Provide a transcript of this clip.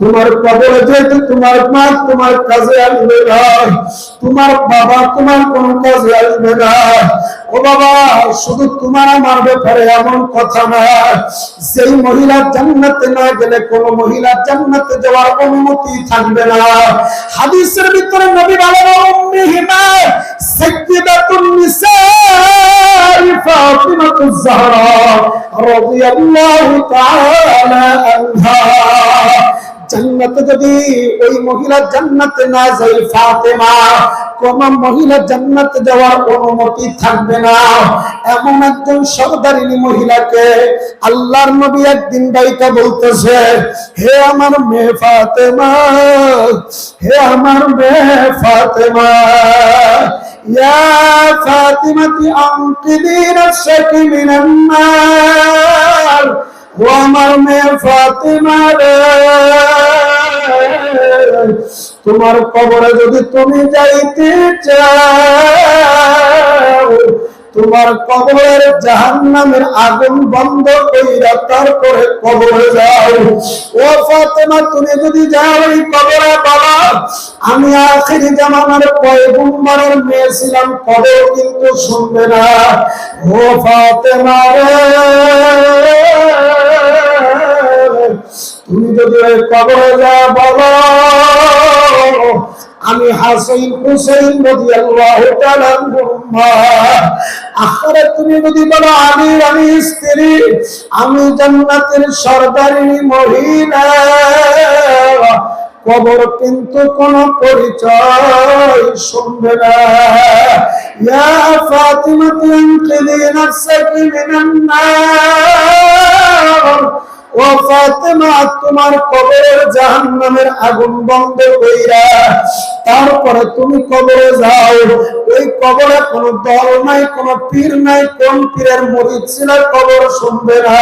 তোমার কবরে যেহেতু তোমার মা, তোমার কাজে আসবে না। তোমার বাবা, তোমার কোন কাজে আসবে না। ও বাবা, শুধু তোমার আমার ব্যাপারে এমন কথা না। সেই মহিলা জান্নাতে না গেলে কোন মহিলা জান্নাতে যাওয়ার অনুমতি থাকবে না। হাদিসের ভিতরে নবী বলেন, উম্মিহিমা সাইয়্যিদাতুন নিসা ফাতিমাতুজ জাহরা রাদিয়াল্লাহু তাআলা আনহা। জান্নাতে যদি ওই মহিলা জান্নাতে না যাই ফাতেমা কোন মহিলা জান্নাতে যাওয়ার অনুমতি থাকবে না। এমন একজন সরদারিনী মহিলাকে আল্লাহর নবী একদিন ডাইকা বলতেছে, হে আমার মেয়ে ফাতেমা, হে আমার মেয়ে ফাতেমা, ইয়া ফাতিমাতি আনকিদি নাফসাকি মিনান নার, ও আমার মেয়ে ফাতেমা রে। তোমার কবরে যদি তুমি যাইতে চাও, তোমার কবরের জাহান্নামের আগুন বন্ধ কইরা তারপরে কবরে যাও। ও ফাতেমা, তুমি যদি যাও এই কবরে, বাবা, আমি আখিরি জামানার পয়গম্বরের মেয়ে ছিলাম কবর কিন্তু শুনবে না। ও ফাতেমা রে তুমি যদি ওই কবরে যা বলো, আমি হুসাইন রাদিয়াল্লাহু তাআলা আনহুমা। আখরে তুমি যদি বলো, আমি আমি স্ত্রী, আমি জান্নাতের সরদারিনী মহিলা। কবর কিন্তু কোন পরিচয় শুনবে না। তোমার কবরের আগুন বন্ধ তারপরে তুমি কবরে যাও। ওই কবরে কোনো দল নাই, কোন পীর নাই, কোন পীরের মরিদ ছিল কবর শুনবে না।